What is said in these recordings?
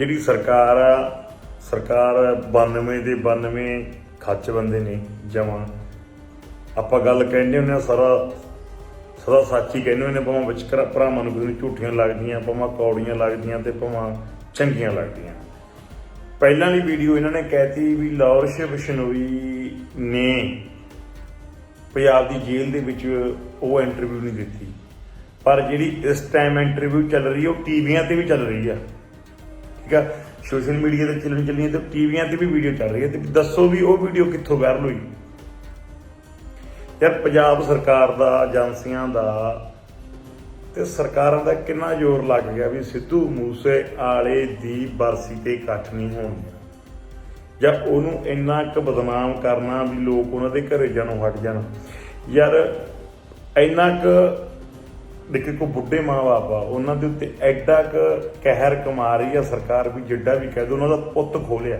ਜਿਹੜੀ ਸਰਕਾਰ ਆ, ਸਰਕਾਰ 92 ਦੇ 92 ਖੱਚ ਬੰਦੇ ਨੇ ਜਮਾਂ। ਆਪਾਂ ਗੱਲ ਕਹਿੰਦੇ ਹੁੰਦੇ ਆ ਸਾਰਾ ਸਦਾ ਸੱਚ ਹੀ ਕਹਿੰਦੇ ਹੁੰਦੇ ਭਾਵੇਂ ਵਿੱਚ ਭਰਾਵਾਂ ਨੂੰ ਕਿਸੇ ਨੂੰ ਝੂਠੀਆਂ ਲੱਗਦੀਆਂ, ਭਾਵੇਂ ਕੌੜੀਆਂ ਲੱਗਦੀਆਂ ਤੇ ਭਾਵੇਂ ਚੰਗੀਆਂ ਲੱਗਦੀਆਂ। ਪਹਿਲਾਂ ਵਾਲੀ ਵੀਡੀਓ ਇਹਨਾਂ ਨੇ ਕਹਿਤੀ ਵੀ ਲੌਰਸ਼ ਬਿਸ਼ਨੋਈ ਨੇ ਪੰਜਾਬ ਦੀ ਜੇਲ੍ਹ ਦੇ ਵਿੱਚ ਉਹ ਇੰਟਰਵਿਊ ਨਹੀਂ ਦਿੱਤੀ। ਪਰ ਜਿਹੜੀ ਇਸ ਟਾਈਮ ਇੰਟਰਵਿਊ ਚੱਲ ਰਹੀ ਹੈ, ਉਹ ਟੀਵੀਆਂ ਤੇ ਵੀ ਚੱਲ ਰਹੀ ਆ। ਠੀਕ ਆ ਸੋਸ਼ਲ ਮੀਡੀਆ ਤੇ ਚੱਲਣ ਚੱਲੀਆਂ ਤੇ ਟੀਵੀਆਂ ਤੇ ਵੀ ਵੀਡੀਓ ਚੱਲ ਰਹੀ ਹੈ ਤੇ ਦੱਸੋ ਵੀ ਉਹ ਵੀਡੀਓ ਕਿੱਥੋਂ ਵਾਇਰਲ ਹੋਈ? ਯਾਰ ਪੰਜਾਬ ਸਰਕਾਰ ਦਾ, ਏਜੰਸੀਆਂ ਦਾ ਤੇ ਸਰਕਾਰਾਂ ਦਾ ਕਿੰਨਾ ਜ਼ੋਰ ਲੱਗ ਗਿਆ ਵੀ ਸਿੱਧੂ ਮੂਸੇ ਆਲੇ ਦੀ ਬਰਸੀ ਤੇ ਇਕੱਠ ਨਹੀਂ ਹੋਣਗੇ ਜਾਂ ਉਹਨੂੰ ਇੰਨਾ ਕੁ ਬਦਨਾਮ ਕਰਨਾ ਵੀ ਲੋਕ ਉਹਨਾਂ ਦੇ ਘਰੇ ਜਾਣੋਂ ਹਟ ਜਾਣ। ਯਾਰ ਇੰਨਾ ਕੁ ਲੇਕਿਨ ਕੋ ਬੁੱਢੇ ਮਾਂ-ਬਾਪ ਆ, ਉਹਨਾਂ ਦੇ ਉੱਤੇ ਐਡਾ ਕੁ ਕਹਿਰ ਕਮਾ ਰਹੀ ਆ ਸਰਕਾਰ ਵੀ ਜਿੱਡਾ ਵੀ ਕਹਿ ਦੋ, ਉਹਨਾਂ ਦਾ ਪੁੱਤ ਖੋਲਿਆ।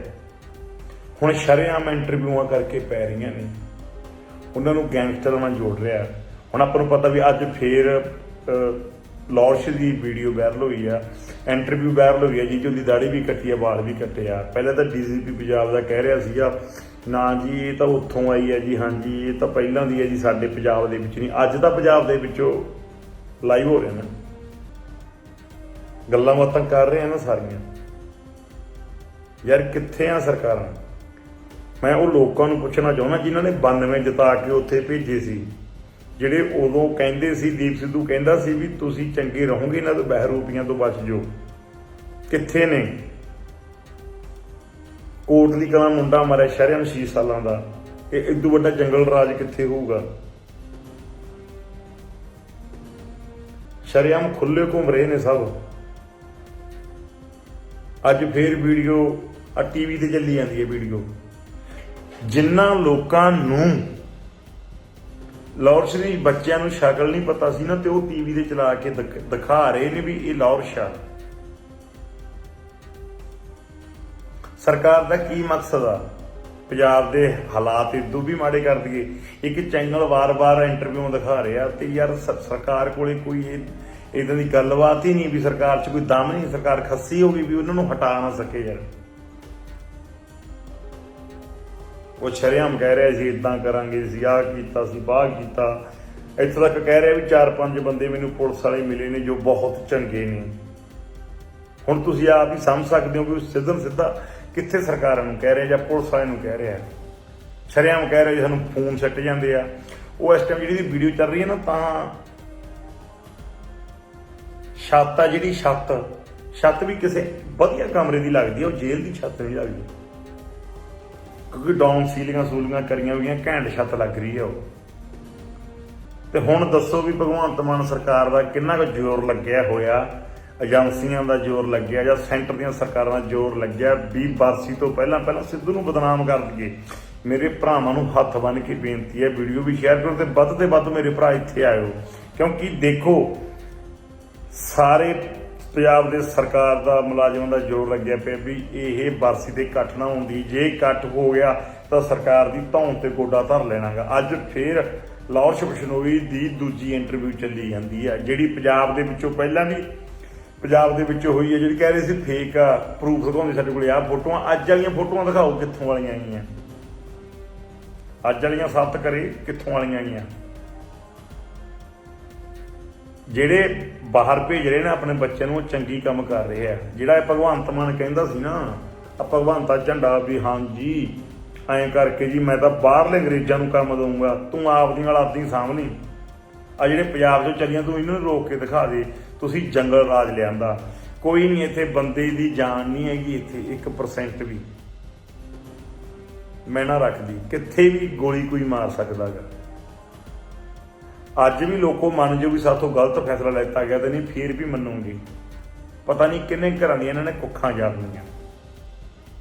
ਹੁਣ ਸ਼ਰੇਆਮ ਇੰਟਰਵਿਊਆਂ ਕਰਕੇ ਪੈ ਰਹੀਆਂ ਨੇ। ਉਹਨਾਂ ਨੂੰ ਗੈਂਗਸਟਰਾਂ ਨਾਲ ਜੋੜ ਰਿਹਾ। ਹੁਣ ਆਪਾਂ ਨੂੰ ਪਤਾ ਵੀ ਅੱਜ ਫੇਰ ਲੌਰਸ਼ ਦੀ ਵੀਡੀਓ ਵਾਇਰਲ ਹੋਈ ਆ। ਇੰਟਰਵਿਊ ਵਾਇਰਲ ਹੋਈ ਆ ਜੀ ਉਹਦੀ ਦਾੜੀ ਵੀ ਕੱਟੀ ਆ, ਵਾਲ ਵੀ ਕੱਟੇ ਆ। ਪਹਿਲਾਂ ਤਾਂ ਡੀਜੀਪੀ ਪੰਜਾਬ ਦਾ ਕਹਿ ਰਿਹਾ ਸੀਗਾ, ਨਾ ਜੀ, ਇਹ ਤਾਂ ਉੱਥੋਂ ਆਈ ਹੈ ਜੀ, ਹਾਂਜੀ, ਇਹ ਤਾਂ ਪਹਿਲਾਂ ਦੀ ਹੈ ਜੀ, ਸਾਡੇ ਪੰਜਾਬ ਦੇ ਵਿੱਚ ਨਹੀਂ, ਅੱਜ ਤਾਂ ਪੰਜਾਬ ਦੇ ਵਿੱਚੋਂ ਲਾਈਵ ਹੋ ਰਿਹਾ ਨਾ। ਗੱਲਾਂ ਬਾਤਾਂ ਕਰ ਰਹੇ ਆ ਨਾ ਸਾਰੀਆਂ। ਯਾਰ ਕਿੱਥੇ ਆ ਸਰਕਾਰਾਂ? ਮੈਂ ਉਹ ਲੋਕਾਂ ਨੂੰ ਪੁੱਛਣਾ ਚਾਹੁੰਦਾ ਜਿਨ੍ਹਾਂ ਨੇ 92 ਜਿਤਾ ਕੇ ਉੱਥੇ ਭੇਜੇ ਸੀ। ਜਿਹੜੇ ਉਦੋਂ ਕਹਿੰਦੇ ਸੀ, ਦੀਪ ਸਿੱਧੂ ਕਹਿੰਦਾ ਸੀ ਵੀ ਤੁਸੀਂ ਚੰਗੇ ਰਹੋਗੇ, ਇਹਨਾਂ ਤੋਂ ਬਹਿਰੂਪੀਆਂ ਤੋਂ ਬਚ ਜਾਓ। ਕਿੱਥੇ ਨੇ? ਕੋਟ ਦੀ ਕਲਾ ਮੁੰਡਾ ਮਰਿਆ ਸ਼ਰਮ 6 ਸਾਲਾਂ ਦਾ। ਇਹ ਇਦੋਂ ਵੱਡਾ ਜੰਗਲ ਰਾਜ ਕਿੱਥੇ ਹੋਊਗਾ? ਸ਼ਰਿਆਮ ਖੁੱਲੇ ਘੁੰਮ ਰਹੇ ਨੇ ਸਭ। ਅੱਜ ਫੇਰ ਵੀਡੀਓ ਆ ਟੀਵੀ ਤੇ ਚੱਲੀ ਜਾਂਦੀ ਹੈ ਵੀਡੀਓ। ਜਿਨ੍ਹਾਂ ਲੋਕਾਂ ਨੂੰ ਲਾਹੌਰ ਸ਼ਰੀਫ ਬੱਚਿਆਂ ਨੂੰ ਸ਼ਕਲ ਨਹੀਂ ਪਤਾ ਸੀ ਨਾ, ਤੇ ਉਹ ਟੀਵੀ ਤੇ ਚਲਾ ਕੇ ਦਿਖਾ ਰਹੇ ਨੇ ਵੀ ਇਹ ਲਾਹੌਰ ਸ਼ਾਹ। ਸਰਕਾਰ ਦਾ ਕੀ ਮਕਸਦ ਆ? ਪੰਜਾਬ ਦੇ ਹਾਲਾਤ ਇਦੋਂ ਵੀ ਮਾੜੇ ਕਰ ਦਈਏ। ਇੱਕ ਚੈਨਲ ਵਾਰ-ਵਾਰ ਇੰਟਰਵਿਊ ਦਿਖਾ ਰਿਹਾ ਤੇ ਯਾਰ ਸਰਕਾਰ ਕੋਲੇ ਕੋਈ ਇਹ ਇਦਾਂ ਦੀ ਗੱਲਬਾਤ ਹੀ ਨਹੀਂ ਵੀ ਸਰਕਾਰ 'ਚ ਕੋਈ ਦਮ ਨਹੀਂ, ਸਰਕਾਰ ਖੱਸੀ ਹੋ ਗਈ ਵੀ ਉਹਨਾਂ ਨੂੰ ਹਟਾ ਨਾ ਸਕੇ ਯਾਰ। ਉਹ ਸ਼ਰੇਆਮ ਕਹਿ ਰਿਹਾ ਸੀ ਇਦਾਂ ਕਰਾਂਗੇ ਸੀ ਆਹ ਕੀਤਾ ਸੀ, ਬਾਹ ਕੀਤਾ। ਇੱਥੇ ਤੱਕ ਕਹਿ ਰਿਹਾ ਵੀ ਚਾਰ ਪੰਜ ਬੰਦੇ ਮੈਨੂੰ ਪੁਲਿਸ ਵਾਲੇ ਮਿਲੇ ਨੇ ਜੋ ਬਹੁਤ ਚੰਗੇ ਨੇ। ਹੁਣ ਤੁਸੀਂ ਆਪ ਹੀ ਸਮਝ ਸਕਦੇ ਹੋ ਕਿ ਉਹ ਸਿੱਧਾ ਸਿੱਧਾ ਕਿੱਥੇ ਸਰਕਾਰਾਂ ਨੂੰ ਕਹਿ ਰਿਹਾ ਜਾਂ ਪੁਲਿਸ ਵਾਲਿਆਂ ਨੂੰ ਕਹਿ ਰਿਹਾ? ਸ਼ਰੇਆਮ ਕਹਿ ਰਿਹਾ ਜੀ ਸਾਨੂੰ ਫੋਨ ਸੱਟ ਜਾਂਦੇ ਆ। ਉਹ ਇਸ ਟਾਈਮ ਜਿਹੜੀ ਵੀਡੀਓ ਚੱਲ ਰਹੀ ਹੈ ਨਾ, ਤਾਂ ਛੱਤ ਆ ਜਿਹੜੀ ਛੱਤ। ਛੱਤ ਵੀ ਕਿਸੇ ਵਧੀਆ ਕਮਰੇ ਦੀ ਲੱਗਦੀ ਹੈ ਉਹ ਜੇਲ੍ਹ ਦੀ ਛੱਤ ਨਹੀਂ ਲੱਗਦੀ। ਕਿਉਂਕਿ ਡਾਊਨ ਸੀਲਿੰਗਾਂ ਸੂਲੀਆਂ ਕਰੀਆਂ ਹੋਈਆਂ, ਘੈਂਟ ਛੱਤ ਲੱਗ ਰਹੀ ਹੈ ਉਹ। ਤੇ ਹੁਣ ਦੱਸੋ ਵੀ ਭਗਵੰਤ ਮਾਨ ਸਰਕਾਰ ਦਾ ਕਿੰਨਾ ਕੁ ਜ਼ੋਰ ਲੱਗਿਆ ਹੋਇਆ? ਏਜੰਸੀਆਂ ਦਾ ਜ਼ੋਰ ਲੱਗਿਆ ਜਾਂ ਸੈਂਟਰ ਦੀਆਂ ਸਰਕਾਰਾਂ ਦਾ ਜ਼ੋਰ ਲੱਗਿਆ, ਵੀ ਬਰਸੀ ਤੋਂ ਪਹਿਲਾਂ ਪਹਿਲਾਂ ਸਿੱਧੂ ਨੂੰ ਬਦਨਾਮ ਕਰ ਦਈਏ। ਮੇਰੇ ਭਰਾਵਾਂ ਨੂੰ ਹੱਥ ਬੰਨ ਕੇ ਬੇਨਤੀ ਹੈ, ਵੀਡੀਓ ਵੀ ਸ਼ੇਅਰ ਕਰੋ ਤੇ ਵੱਧ ਤੇ ਵੱਧ ਮੇਰੇ ਭਰਾ ਇੱਥੇ ਆਇਓ। ਕਿਉਂਕਿ ਦੇਖੋ, ਸਾਰੇ ਪੰਜਾਬ ਦੇ ਸਰਕਾਰ ਦਾ, ਮੁਲਾਜ਼ਮਾਂ ਦਾ ਜ਼ੋਰ ਲੱਗਿਆ ਪਿਆ ਵੀ ਇਹ ਬਰਸੀ ਤੇ ਇਕੱਠ ਨਾ ਹੁੰਦੀ। ਜੇ ਇਕੱਠ ਹੋ ਗਿਆ ਤਾਂ ਸਰਕਾਰ ਦੀ ਧੌਣ ਤੇ ਗੋਡਾ ਧਰ ਲੈਣਾਗਾ। ਅੱਜ ਫੇਰ ਲਾਹੌਰ ਸ਼ਬਸ਼ਨੋਈ ਦੀ ਦੂਜੀ ਇੰਟਰਵਿਊ ਚੱਲੀ ਜਾਂਦੀ ਹੈ, ਜਿਹੜੀ ਪੰਜਾਬ ਦੇ ਵਿੱਚੋਂ ਪਹਿਲਾਂ ਵੀ ਪੰਜਾਬ ਦੇ ਵਿੱਚ ਹੋਈ ਹੈ, ਜਿਹੜੀ ਕਹਿ ਰਹੇ ਸੀ ਫੇਕ ਆ ਪ੍ਰੂਫ ਦਿਖਾਉਂਦੇ ਸਾਡੇ ਕੋਲੇ ਆ ਫੋਟੋਆਂ, ਅੱਜ ਵਾਲੀਆਂ ਫੋਟੋਆਂ ਦਿਖਾਓ ਕਿੱਥੋਂ ਵਾਲੀਆਂ ਆਈਆਂ। ਅੱਜ ਵਾਲੀਆਂ ਸੱਤ ਕਰੇ ਕਿੱਥੋਂ ਵਾਲੀਆਂ ਆਈਆਂ। ਜਿਹੜੇ ਬਾਹਰ ਭੇਜ ਰਹੇ ਨੇ ਆਪਣੇ ਬੱਚਿਆਂ ਨੂੰ, ਉਹ ਚੰਗੀ ਕੰਮ ਕਰ ਰਹੇ ਆ। ਜਿਹੜਾ ਇਹ ਭਗਵੰਤ ਮਾਨ ਕਹਿੰਦਾ ਸੀ ਨਾ ਆ ਭਗਵੰਤਾ ਝੰਡਾ ਵੀ ਹਾਂਜੀ ਐਂ ਕਰਕੇ ਜੀ, ਮੈਂ ਤਾਂ ਬਾਹਰਲੇ ਅੰਗਰੇਜ਼ਾਂ ਨੂੰ ਕੰਮ ਦਊਂਗਾ। ਤੂੰ ਆਪ ਆਪਦੀਆਂ ਔਲਾਦੀ ਸਾਂਭ ਲਈ ਆ ਜਿਹੜੇ ਪੰਜਾਬ ਤੋਂ ਚੱਲੀਆਂ, ਤੂੰ ਇਹਨਾਂ ਨੂੰ ਰੋਕ ਕੇ ਦਿਖਾ ਦੇ। ਤੁਸੀਂ ਜੰਗਲ ਰਾਜ ਲਿਆਂਦਾ। ਕੋਈ ਨਹੀਂ, ਇੱਥੇ ਬੰਦੇ ਦੀ ਜਾਨ ਨਹੀਂ ਹੈਗੀ, ਇੱਥੇ 1% ਵੀ। ਮੈਂ ਨਾ ਰੱਖਦੀ, ਕਿੱਥੇ ਵੀ ਗੋਲੀ ਕੋਈ ਮਾਰ ਸਕਦਾਗਾ ਅੱਜ ਵੀ ਲੋਕੋ ਮੰਨ ਜੋ ਵੀ ਸਾਥੋਂ ਗਲਤ ਫੈਸਲਾ ਲੈਤਾ ਗਿਆ ਤੇ ਨਹੀਂ, ਫੇਰ ਵੀ ਮੰਨੂਗੇ। ਪਤਾ ਨਹੀਂ ਕਿੰਨੇ ਘਰਾਂ ਦੀਆਂ ਇਹਨਾਂ ਨੇ ਕੁੱਖਾਂ ਜਾਣੀਆਂ